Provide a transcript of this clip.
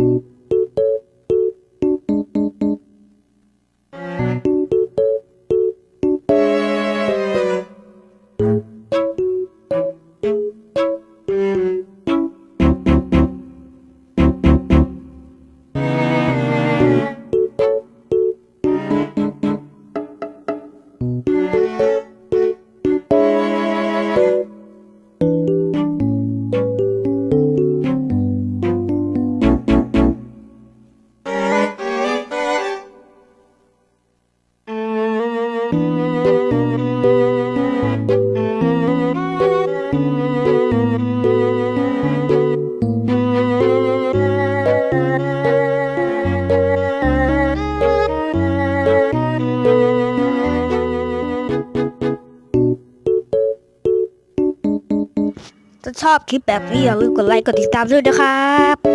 Thank mm -hmm. you. ถ้าชอบคลิปแบบนี้อย่าลืมกดไลค์กดติดตามด้วยนะครับ